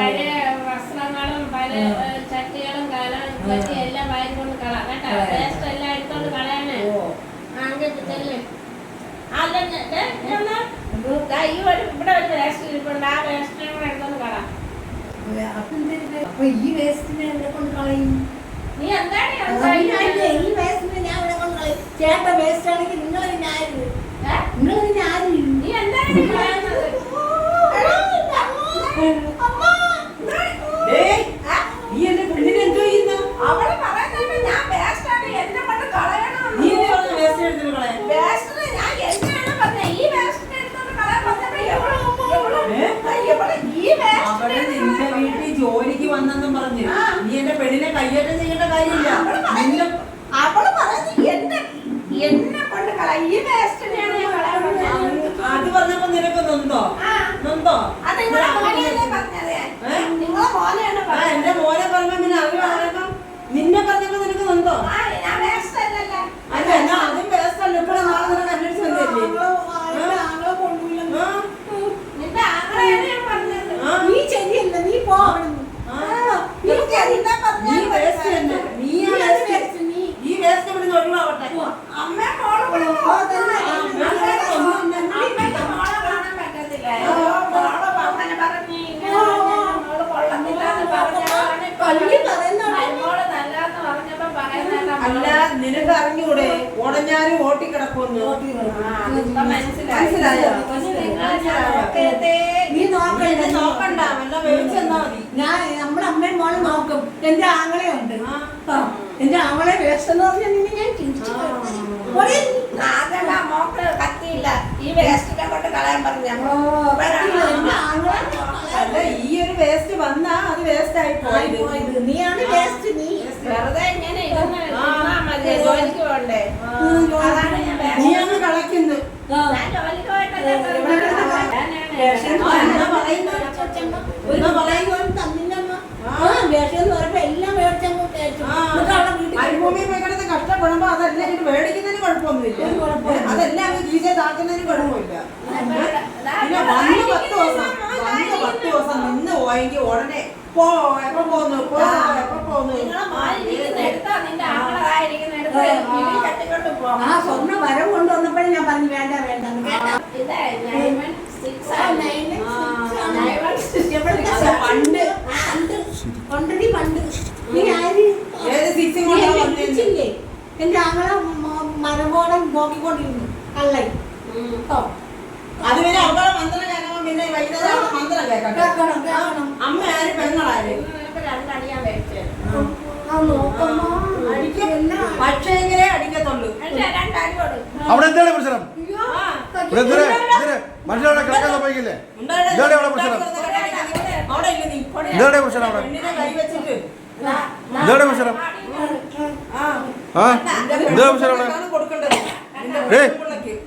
പഴയ വസ്ത്രങ്ങളും ചട്ടികളും കലം. എല്ലാം വാരി കൊണ്ട് കളയാം കേട്ടോ. വേസ്റ്റ് എല്ലാം എടുത്തോണ്ട് കളയാനേ. ചെല്ല് ഇവിടെ ഒരു വേസ്റ്റ് ഇരിപ്പുണ്ട്. ആ എടുത്തോണ്ട് കളാം. അപ്പൊ ഈ വേസ്റ്റിനെ എവിടെ കൊണ്ട് കളയും? നീ എന്താണ് ഈ വേസ്റ്റിനെ ഞാൻ ഇവിടെ കൊണ്ട് കളയും? ചേട്ട വേസ്റ്റ് ആണെങ്കിൽ നിങ്ങൾ പിന്നെ ആര് നിങ്ങൾ പിന്നെ ആര് നീ എന്താണ് ഈ പറയുന്നത്? ഏയ്, നീ എന്റെ പെണ്ണിനെ എന്തോ ചെയ്യുന്നു അവൾ പറയുന്നത് ഞാൻ വേസ്റ്റാണ് എന്നെ കൊണ്ട് കളയണം നീ എന്നെ പറഞ്ഞ വേസ്റ്റ് എടുത്തിട്ട് കളയാൻ വേസ്റ്റിനെ ഞാൻ എന്നെയാണ് പറഞ്ഞത് ഈ വേസ്റ്റിനെ എടുത്തോണ്ട് കളയാൻ പറഞ്ഞപ്പോ എവൾ എവൾ ഏ? എവൾ ഈ വേസ്റ്റിനെ അവൾ നിന്റെ വീട്ടിൽ ജോലിക്ക് വന്നെന്നും പറഞ്ഞു ആ. നീ എന്റെ പെണ്ണിനെ കയ്യേറ്റം ചെയ്യേണ്ട കാര്യമില്ല. നിന്നെ അവൾ പറയുന്നത് എന്നെ എന്നെ കൊണ്ട് ഈ ഞാൻ കളയാൻ പറഞ്ഞത് അത് പറഞ്ഞപ്പോ നിനക്ക് നൊന്തോ. നൊന്തോ അത് നിങ്ങളെ മോനെയല്ലേ പറഞ്ഞത്? നിങ്ങളെ മോനെയാണ് ആ എന്റെ പറഞ്ഞത് മോനെ പറഞ്ഞ പിന്നെ അവർ പറഞ്ഞപ്പോ നിന്നെ പറഞ്ഞപ്പോ നിനക്ക് നൊന്തോ ആ ഞാൻ വേസ്റ്റ് അല്ലല്ലോ. അല്ല എന്നാ അതും വേസ്റ്റല്ല ഇപ്പഴും നാളെ നിനക്ക് അന്വേഷിച്ചു വന്നില്ലേ ആ? നിന്റെ ആങ്ങളെയാണ് ഞാൻ പറഞ്ഞത് ആ? നീ ശരിയല്ല നീ പോ അവിടുന്ന്. ആ? നിനക്ക് എന്താ നീ പറഞ്ഞത് വേസ്റ്റ് തന്നെ നീ ആ നീ വേസ്റ്റ് waste, നീ. ഈ വേസ്റ്റ് ഇവിടുന്ന് ഒഴിവാവട്ടെ അമ്മ മോൾ കൂടെ ഓ, തന്നെ. അമ്മയ്ക്ക് മോളെ കാണാൻ പറ്റത്തില്ല അയ്യോ, മോൾ അങ്ങനെ പറഞ്ഞു ഇങ്ങനെ പറഞ്ഞു, മോൾ കൊള്ളത്തില്ലാന്ന് പറഞ്ഞതാണ് ഇപ്പൊ പള്ളി പറയുന്നതാണ്. മോൾ നല്ലതെന്ന് പറഞ്ഞപ്പോ പറയുന്നതാണ് അല്ല അറിഞ്ഞൂടെ? ഉടഞ്ഞാലും ഓട്ടിക്കിടക്കുമെന്ന്. മനസ്സിലായി. നീ നോക്കണ്ട. ഞാൻ നമ്മുടെ അമ്മയും മോളും നോക്കും. എന്റെ ആങ്ങളെ ഉണ്ട് എന്റെ ആങ്ങളെ വേസ്റ്റ് പറഞ്ഞാൽ നിന്നെ ഞാൻ മോക്ക് കത്തിയില്ല. ഈ വേസ്റ്റിനെ കൊണ്ട് കളയാൻ പറഞ്ഞു. ഈ ഒരു വേസ്റ്റ് വന്നാ അത് വേസ്റ്റ് ആയി പോയി പോയത്. നീയാണ് വേസ്റ്റ്. നീ വെറുതെ ഇങ്ങനെ ഇരുന്ന് ആ. ഇരുന്നാ മതി ജോലിക്ക് പോണ്ടേ ആ. ഞാൻ നീ വേസ്റ്റ് അങ്ങ് കളയ്ക്കുന്നു ആ. ഞാൻ ജോലിക്ക് പോയിട്ടല്ലേ വേഷം ആ, എന്നാ പറയുന്നു? ഒരു എന്നാ പറയുന്നു? ഒരു തന്നില്ലമ്മ. ആ. ആ, വേഷം എന്ന് പറയുമ്പോ എല്ലാം മേടിച്ചങ്ങോട്ട് അയച്ചു. ആ. എന്നിട്ട് അവളെ വീട്ടിൽ മരുഭൂമി കിടന്ന് കഷ്ടപ്പെടുമ്പോ അതെല്ലാം ഇങ്ങനെ മേടിക്കുന്നതിന് കുഴപ്പമൊന്നുമില്ല അതെല്ലാം അങ്ങ് കീശത്താക്കുന്നതിന് കുഴപ്പമില്ല പിന്നെ വന്ന് പത്ത് ദിവസം വന്ന് പത്ത് ദിവസം നിന്ന് പോയെങ്കിൽ ഉടനെ പോ എപ്പോ പോന്നു? പോ എപ്പോ പോന്നു? ആ സ്വർണ വരവ് കൊണ്ടുവന്നപ്പോഴേ ഞാൻ പറഞ്ഞു വേണ്ട വേണ്ട കേട്ടാ പണ്ട്. പണ്ട്. നീ ആര്? എന്റെ ആങ്ങളെ മരമോളം നോക്കിക്കൊണ്ടിരുന്നു. കള്ളൻ. ഓ അതുവരെ അവളെ മന്ത്രം പിന്നെ വൈകുന്നേരം മന്ത്രം കേൾക്കട്ടെ അമ്മ ആര് പെങ്ങളാര്? നിനക്ക് രണ്ടടിയാൻ അടിക്കും. പക്ഷേങ്കിലേ അടിക്കത്തുള്ളൂ. അവിടെ എന്താണ് പ്രശ്നം? മനുഷ്യരവിടെ കിടക്കാൻ സമ്മതിക്കില്ലേ? ഇതാണ് അവിടെ പ്രശ്നം. അവിടെ ഇല്ല നീ ഇതാണ് പ്രശ്നം അവിടെ. പെണ്ണിനെ കൈ വെച്ചിട്ട്. ഇതാണ് പ്രശ്നം. ആ. എന്താ പ്രശ്നം അവിടെ.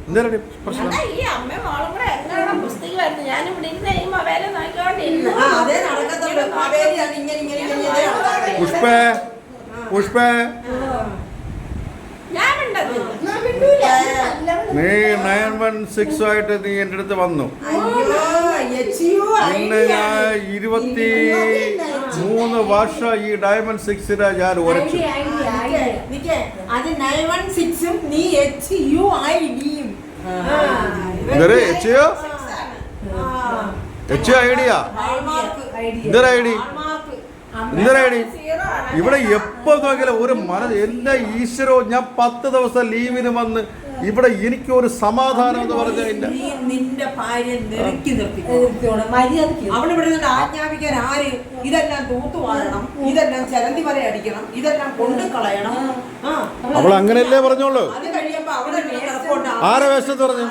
എന്താണ് പ്രശ്നം വരുന്നു ഞാൻ ഇവിടെ ഇരുന്ന് ഈ മൊബൈലിൽ നോക്കിക്കൊണ്ടിരുന്നു ആ അതേ നടക്കത്തുള്ളൂ. കാവേരിയാണ് ഇങ്ങനെ ഇങ്ങനെ ഇങ്ങനെ ഇതേ നടക്കത്തുള്ളൂ. പുഷ്പേ പുഷ്പേ. ഞാൻ. നല്ലവൾ. നീ നയൻ വൺ സിക്സ് ആയിട്ട് നീ എന്റെ അടുത്ത് വന്നു. അയ്യോ എച്ചിയോ പിന്നെ ഞാൻ ഇരുപത്തി മൂന്ന് വർഷം ഈ ഡയമണ്ട് സിക്സിനെ ഞാൻ ഉരച്ചു. നിക്കേ അത് നയൻ വൺ സിക്സും നീ എച്ച് യു ഐ ഡിയും എച്ചിയോ എച്ച് ഐഡിയാ എന്തൊരു ഐഡി എന്തൊരു ഐഡി ഇവിടെ എപ്പോ നോക്കിയാലും ഒരു മന എന്റെ ഈശ്വരോ ഞാൻ പത്ത് ദിവസം ലീവിന് വന്ന് ഇവിടെ എനിക്ക് ഒരു സമാധാനം എന്ന് നീ നിന്റെ ഭാര്യ നെരുക്കി നിർത്തി നിർത്തിയോളാം. മര്യാദയ്ക്ക്. അവളിവിടെ നിന്ന് ആജ്ഞാപിക്കാൻ ആര്? ഇതെല്ലാം തൂത്തുവാരണം ഇതെല്ലാം ചലന്തി വരെ അടിക്കണം ഇതെല്ലാം കൊണ്ടു കളയണം. ആ. അവൾ അങ്ങനെയല്ലേ പറഞ്ഞോളൂ? ആരെ വേഷം പറഞ്ഞു?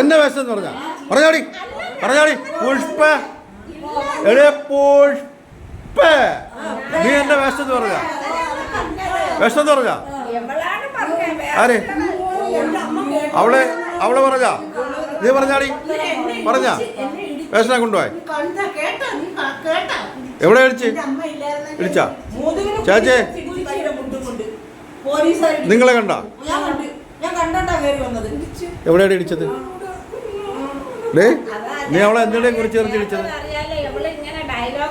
എന്നെ വേഷം പറഞ്ഞ? പറഞ്ഞാടി. പറഞ്ഞാടി പുഷ്പ. എടേ പുഷ്പ. നീ എന്റെ വേഷം എന്ന് പറഞ്ഞ? വേഷം പറഞ്ഞത് ആര്? അവളെ അവളെ പറഞ്ഞ? നീ പറഞ്ഞാടി. പറഞ്ഞ? വേഷനെ കൊണ്ടുപോയി. എവിടെ അടിച്ച് ഇടിച്ചാ ചാച്ചേ. നിങ്ങളെ കണ്ട? എവിടെയാണ് ഇടിച്ചത് ഡേ നീ അവളെ എന്തിനെ കുറിച്ച് ചേർത്ത് ഇടിച്ചത്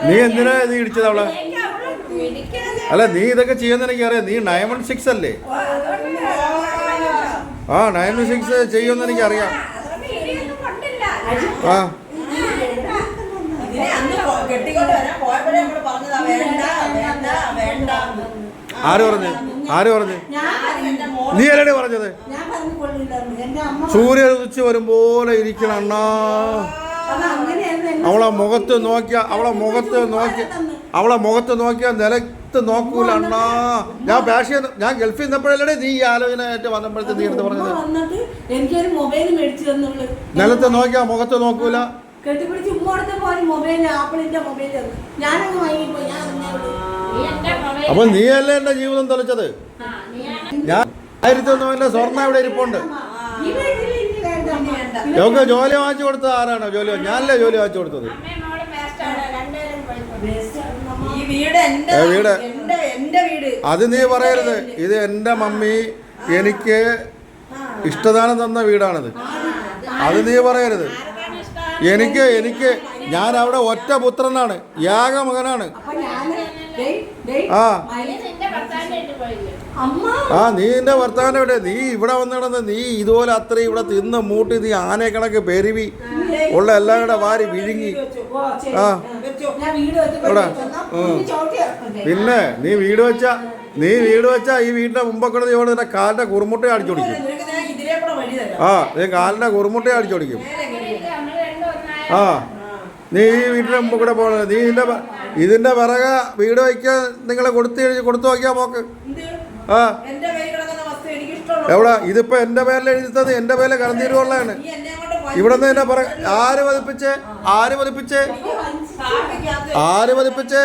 നീ എന്തിനാ നീ ഇടിച്ചത് അവളെ? അല്ല നീ ഇതൊക്കെ ചെയ്യുന്ന എനിക്ക് അറിയാം നീ നയൻ വൺ സിക്സ് അല്ലേ? ആ നയൻ വൺ സിക്സ് ചെയ്യുമെന്ന് എനിക്ക് അറിയാം അതുകൊണ്ട് ആ. ആര് പറഞ്ഞു? ആര് പറഞ്ഞു? നീ അല്ലേ പറഞ്ഞത്? സൂര്യ ഉദിച്ച് വരും പോലെ ഇരിക്കണം അണ്ണാ. അവളെ മുഖത്ത് നോക്കിയ അവളെ മുഖത്ത് നോക്കി അവളെ മുഖത്ത് നോക്കിയ നിലത്ത് നോക്കൂല അണ്ണാ. ഞാൻ ഭാഷ ഞാൻ ഗൾഫിൽ നിന്നപ്പോഴല്ലേ നീ ഈ ആലോചന ആയിട്ട് വന്നപ്പോഴത്തെ നീ എടുത്ത് പറഞ്ഞത്? എനിക്കൊരു മൊബൈൽ മേടിച്ചു തന്നുള്ളു നിലത്ത് നോക്കിയാ മുഖത്ത് നോക്കൂല? കെട്ടിപ്പിടിച്ച് ഉമ്മ കൊടുത്തപ്പോ ഒരു മൊബൈൽ ആപ്പിളിന്റെ മൊബൈൽ ഞാനങ്ങ് വാങ്ങിപ്പോയി. അപ്പൊ നീയല്ലേ എന്റെ ജീവിതം തെളിച്ചത്? ഞാൻ ആയിരത്തി ഒന്നുമില്ല സ്വർണ ഇവിടെ ഇരിപ്പുണ്ട്. നമുക്ക് ജോലി വാങ്ങിച്ചു കൊടുത്തത് ആരാണോ? ജോലി ഞാനല്ലേ ജോലി വാങ്ങിച്ചു കൊടുത്തത്? വീട് അത് നീ പറയരുത്. ഇത് എന്റെ മമ്മി എനിക്ക് ഇഷ്ടദാനം തന്ന വീടാണിത്. അത് നീ പറയരുത്. എനിക്ക് എനിക്ക് ഞാൻ അവിടെ ഒറ്റ പുത്രനാണ്. യാഗ ആ. നീ നിന്റെ ഭർത്താവിന്റെ ഇവിടെ നീ ഇവിടെ വന്നിടന്ന് നീ ഇതുപോലെ അത്രയും ഇവിടെ തിന്ന് മൂട്ടി നീ ആനെ കണക്ക് പെരുവി. ഉള്ള എല്ലാം കൂടെ വാരി വിഴുങ്ങി. ആ. ഇവിടെ. പിന്നെ നീ വീട് വെച്ച നീ വീട് വെച്ച ഈ വീടിന്റെ മുമ്പൊക്കെ നീ ഇവിടെ നിന്റെ കാലിന്റെ കുറുമുട്ട അടിച്ചോടിക്കും ആ നീ കാലിന്റെ കുറുമുട്ട അടിച്ചോടിക്കും കൊടുക്കും ഇത് നമ്മൾ രണ്ടും ഒന്നായ. ആ. നീ ഈ വീടിന്റെ മുമ്പ് കൂടെ പോകണ നീ പ- ഇതിന്റെ പിറകെ വീട് വയ്ക്കാൻ നിങ്ങളെ കൊടുത്തു കഴിഞ്ഞ് കൊടുത്തു നോക്കിയാ പോക്ക് ആ. എവിടാ? ഇതിപ്പോ എന്റെ പേരിൽ എഴുതിത്തത് എന്റെ പേരിൽ കടന്നീരുള്ളതാണ് വഴി- ഇവിടെ നിന്ന് എന്നെ പറ ആര് പതിപ്പിച്ച് ആര് പതിപ്പിച്ച് ആര് പതിപ്പിച്ച്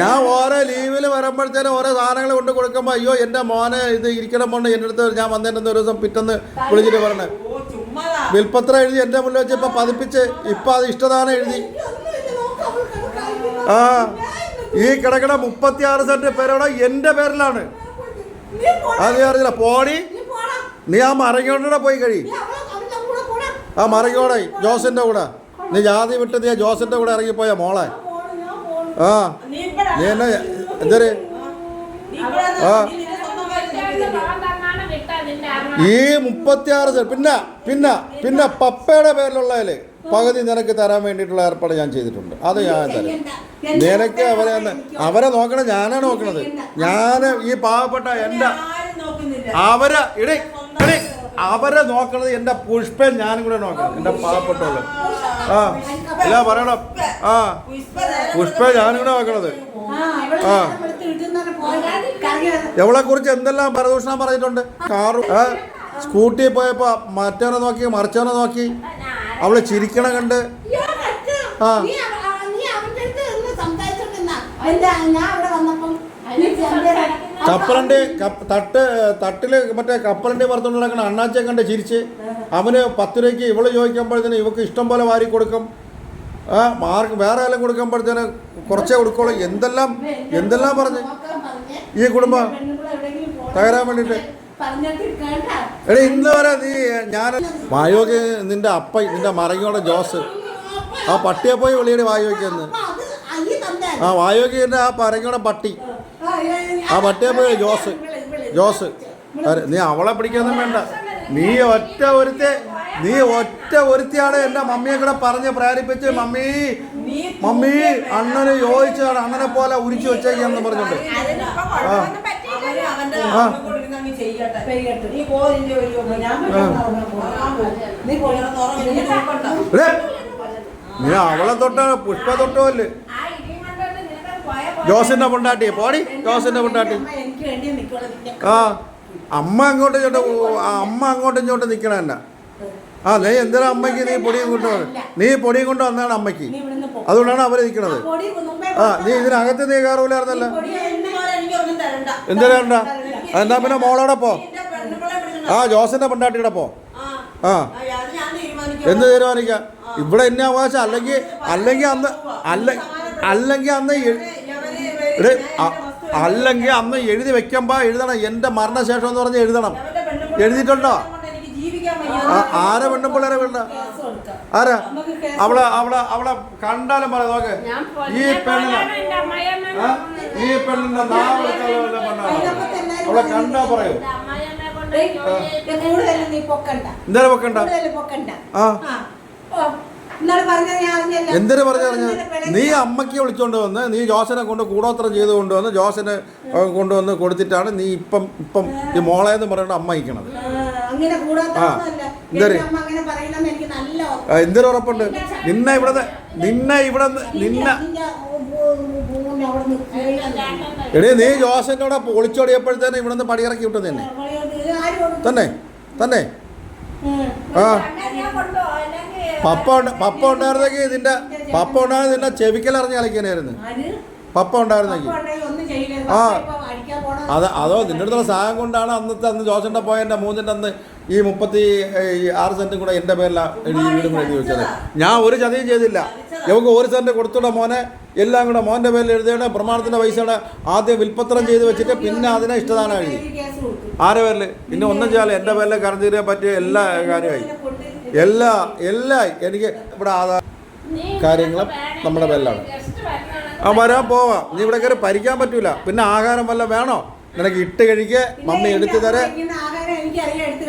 ഞാൻ ഓരോ ലീവിൽ വരുമ്പോഴത്തേനും ഓരോ സാധനങ്ങൾ കൊണ്ട് കൊടുക്കുമ്പോൾ അയ്യോ എന്റെ മോനെ ഇത് ഇരിക്കണം കൊണ്ട് എന്റെ അടുത്ത് ഞാൻ വന്നതിന്റെ ഒരു ദിവസം പിറ്റന്ന് വിളിച്ചിട്ട് പറഞ്ഞേ വിൽപ്പത്രം എഴുതി എന്റെ മുന്നിൽ വെച്ച് ഇപ്പം പതിപ്പിച്ച് ഇപ്പം അത് ഇഷ്ടദാനം എഴുതി. ആ ഈ കിടക്കണ മുപ്പത്തിയാറ് സെന്റ് പേരോടെ എന്റെ പേരിലാണ് അത് അറിയില്ല പോടി നീ ആ മറങ്ങോടെ പോയി കഴി. ആ മറങ്ങോടെ ജോസിന്റെ കൂടെ നീ ജാതി വിട്ട് നീ ജോസിന്റെ കൂടെ ഇറങ്ങിപ്പോയ മോളെ. ആ നീ എന്നെ എന്തൊരു ആ. ഈ മുപ്പത്തിയാറ് സെന്റ് പിന്നെ പിന്നെ പിന്നെ പപ്പയുടെ പേരിലുള്ളതിൽ പകുതി നിനക്ക് തരാൻ വേണ്ടിയിട്ടുള്ള ഏർപ്പാട് ഞാൻ ചെയ്തിട്ടുണ്ട്. അത് ഞാൻ തരാം. നിനക്ക് അവരെ അവരെ നോക്കണം ഞാനാണ് നോക്കണത്. ഞാൻ ഈ പാവപ്പെട്ട എന്റെ അവരെ ഇടി അവരെ നോക്കണത് എന്റെ പുഷ്പൻ ഞാനും കൂടെ നോക്കണം എന്റെ പാവപ്പെട്ടവൾ. ആ അല്ല പറയണം. ആ പുഷ്പ ഞാനും കൂടെ നോക്കണത്. ആ, എവളെ കുറിച്ച് എന്തെല്ലാം പരദൂഷണം പറഞ്ഞിട്ടുണ്ട്? കാറും സ്കൂട്ടിയിൽ സ്കൂട്ടി പോയപ്പോ മറ്റവനെ നോക്കി മറിച്ചവനെ നോക്കി. അവൾ ചിരിക്കണ കണ്ട് കപ്പലന്റെ. ആ. തട്ട് തട്ടിൽ മറ്റേ കപ്പലന്റെ പുറത്തുകൊണ്ട് നടക്കണ അണ്ണാച്ചെ കണ്ട് ചിരിച്ച് അവന് പത്ത് രൂപയ്ക്ക് ഇവൾ ചോദിക്കുമ്പോഴത്തേന് ഇവക്ക് ഇഷ്ടം പോലെ വാരി കൊടുക്കും. ആ മാർക്ക് വേറെ എല്ലാം കൊടുക്കുമ്പോഴത്തേന് കുറച്ചേ കൊടുക്കുള്ളൂ. എന്തെല്ലാം എന്തെല്ലാം പറഞ്ഞ്? ഈ കുടുംബം തകരാൻ വേണ്ടിയിട്ട് എടേ ഇന്ന് വരെ നീ ഞാൻ വായോക്ക് നിന്റെ അപ്പ നിന്റെ മറങ്ങിയോടെ ജോസ്. ആ പട്ടിയെ പോയി വിളിയുടെ വായോക്കെന്ന് എന്ന് ആ വായോക്ക് എന്റെ ആ വായോക്കിന്റെ ആ പറങ്ങിയോടെ പട്ടി. ആ പട്ടിയെ പോയി ജോസ്. ജോസ്. നീ അവളെ പിടിക്കൊന്നും വേണ്ട. നീ ഒറ്റ ഒരുത്തെ നീ ഒറ്റ ഒരുത്തിയാണ് എന്റെ മമ്മിയെ കൂടെ പറഞ്ഞ് പ്രേരിപ്പിച്ച് മമ്മി മമ്മി അണ്ണന് യോജിച്ചാണ് അണ്ണനെ പോലെ ഉരിച്ചു വെച്ചേക്കാന്ന് പറഞ്ഞോണ്ട്. ആ. ആ. നീ അവളെ തൊട്ട് പുഷ്പ തൊട്ടോ അല്ലേ. ജോസിന്റെ പൊണ്ടാട്ടി. പോടി ജോസിന്റെ പൊണ്ടാട്ടി. അമ്മ എനിക്ക് വേണ്ടി നിൽക്കുള്ളൂ നിന്റെ ആ അമ്മ അങ്ങോട്ടും ഇങ്ങോട്ടും ആ അമ്മ അങ്ങോട്ടും ഇങ്ങോട്ടും നിൽക്കണ ആ നീ എന്തിനാ അമ്മയ്ക്ക് നീ പൊടിയും കൊണ്ട്? നീ പൊടിയും കൊണ്ട് വന്നാണ് അമ്മയ്ക്ക്. നീ ഇവിടുന്ന് പോ. അതുകൊണ്ടാണ് അവർ നിൽക്കണത് മുമ്പേ ആ നീ ഇതിനകത്ത് നീ കയറൂലായിരുന്നല്ലോ. എന്തിനാ വേണ്ട എന്നാ പിന്നെ മോളോടെ പോ. ആ ജോസിന്റെ പെണ്ണാട്ടിയുടെ പോ. ആ. തീരുമാനിക്കാം. എന്ത് തീരുമാനിക്ക? ഇവിടെ എന്നെ അവകാശം. അല്ലെങ്കിൽ അല്ലെങ്കിൽ അന്ന് അല്ല അല്ലെങ്കിൽ അന്ന് അല്ലെങ്കിൽ അന്ന് എഴുതി വെക്കുമ്പോ എഴുതണം. എന്റെ മരണശേഷം എന്ന് പറഞ്ഞ് എഴുതണം. എഴുതിയിട്ടുണ്ടോ? ആരെ എനിക്ക് ജീവിക്കാൻ ആ, വയ്യ ആരാ പെണ്ണും പിള്ളേരെ വേണ്ട ആരാ? അവളെ അവളെ അവളെ കണ്ടാലും പറയാം നോക്ക്. ഞാൻ ഈ പെണ്ണിനെ ഈ പെണ്ണിന്റെ നാളെ അവളെ കണ്ടാ പറയൂ. എന്തിനാ പൊക്കണ്ട? ആ. പറഞ്ഞറിഞ്ഞ നീ അമ്മയ്ക്ക് വിളിച്ചോണ്ട് വന്ന് നീ ജോസനെ കൊണ്ട് കൂടോത്രം ചെയ്ത് കൊണ്ടുവന്ന് ജോസന് കൊണ്ടുവന്ന് കൊടുത്തിട്ടാണ് നീ ഇപ്പം ഇപ്പം ഈ മോളെ എന്ന് പറയുന്നത് അമ്മ ഇരിക്കണത് ആ, എന്തര്? എന്തൊരു ഉറപ്പുണ്ട്. നിന്നെ ഇവിടെ നിന്നെ ഇവിടെ നിന്നെ നിന്റെ- നിന്റെ ഭൂ- ഭൂമി അവിടെ നിൽക്കുകയാണ്. എടേ നീ ജോസന്റെ അവിടെ പൊളിച്ചോടിയപ്പോഴത്തേനെ ഇവിടെ നിന്ന്. പടിയിറക്കി വിട്ടത് തന്നെ? തന്നെ. തന്നെ. ആ. പപ്പ ഉണ്ട് പപ്പ ഉണ്ടായിരുന്നെങ്കിൽ ഇതിന്റെ പപ്പ ഉണ്ടായിരുന്ന നിന്നെ ചെവിക്കലറിഞ്ഞ് കളിക്കാനായിരുന്നു. ആര്? പപ്പ ഉണ്ടായിരുന്നെങ്കിൽ. ആ. അത് അതോ നിന്റെ അടുത്തുള്ള സഹായം കൊണ്ടാണ് അന്നത്തെ അന്ന് ജോസന്റെ പോയതിന്റെ മൂന്നിന്റെ അന്ന് ഈ മുപ്പത്തി ആറ് സെന്റും കൂടെ എന്റെ പേരിലാണ് ഈ വീടും കൂടെ എഴുതി വെച്ചത്. ഞാൻ ഒരു ചതിയും ചെയ്തില്ല. ഇവക്ക് ഒരു സെന്റ് കൊടുത്തുള്ള മോനെ. എല്ലാം കൂടെ മോന്റെ പേരിൽ എഴുതിയാണ് പ്രമാണത്തിന്റെ പൈസയുടെ ആദ്യം വിൽപ്പത്രം ചെയ്ത് വെച്ചിട്ട് പിന്നെ അതിനെ ഇഷ്ടദാനം എഴുതി. ആരെ പേരിൽ പിന്നെ ഒന്നും ചെയ്യാൻ എന്റെ പേരിൽ കറണ്ട് തീരാൻ പറ്റിയ എല്ലാ കാര്യമായി. എല്ലാ എല്ലാ എനിക്ക് ഇവിടെ ആധാർ കാര്യങ്ങളും നമ്മുടെ പേരിലാണ്. ആ വരാൻ പോവാം. നീ ഇവിടെ കയറി ഭരിക്കാൻ പറ്റൂല. പിന്നെ ആഹാരം വല്ല വേണോ? നിനക്ക് ഇട്ട് കഴിക്ക് മമ്മി എടുത്തു തരേ.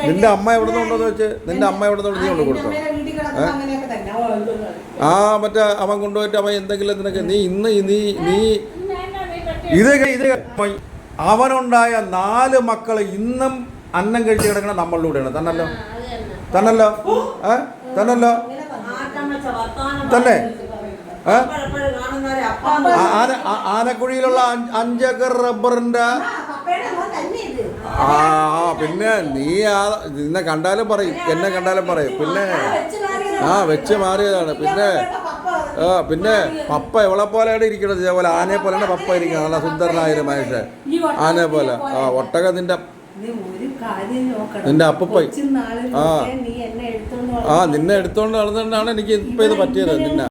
നിന്റെ അമ്മ എവിടെ നിന്നുണ്ടെന്ന് വെച്ച്? നിന്റെ അമ്മ എവിടെ നിന്ന് നീ കൊണ്ട് കൊടുത്തോ ആ മറ്റേ അവൻ കൊണ്ടുപോയിട്ട് അവൻ എന്തെങ്കിലും നിനക്ക് നീ ഇന്ന് നീ നീ ഇത് ഇത് അവനുണ്ടായ നാല് മക്കൾ ഇന്നും അന്നം കഴിച്ച് കിടക്കണ നമ്മളിലൂടെയാണ്. തന്നല്ലോ. തന്നല്ലോ. ഏ? തന്നല്ലോ. തന്നെ? ആനക്കുഴിയിലുള്ള അഞ്ച് അഞ്ചേക്കർ റബ്ബറിന്റെ ആ, പിന്നെ നീ ആ നിന്നെ കണ്ടാലും പറയും. എന്നെ കണ്ടാലും പറയും. പിന്നെ ആ, വെച്ച് മാറിയതാണ്. പിന്നെ ആ പിന്നെ പപ്പ ഇവളെ പോലെയാണ് ഇരിക്കണത് ഇതേപോലെ ആനയെ പോലെയാണ് പപ്പ ഇരിക്കുന്നത് നല്ല സുന്ദരനായ ഒരു മനുഷ്യൻ ആനയെ പോലെ ആ. ഒട്ടക നിന്റെ നിന്റെ. കൊച്ചുനാളിൽ ആ. ആ നിന്നെ എടുത്തോണ്ട് നടന്നിട്ടാണ് എനിക്ക് ഇപ്പൊ ഇത് പറ്റിയത് നിന്നെ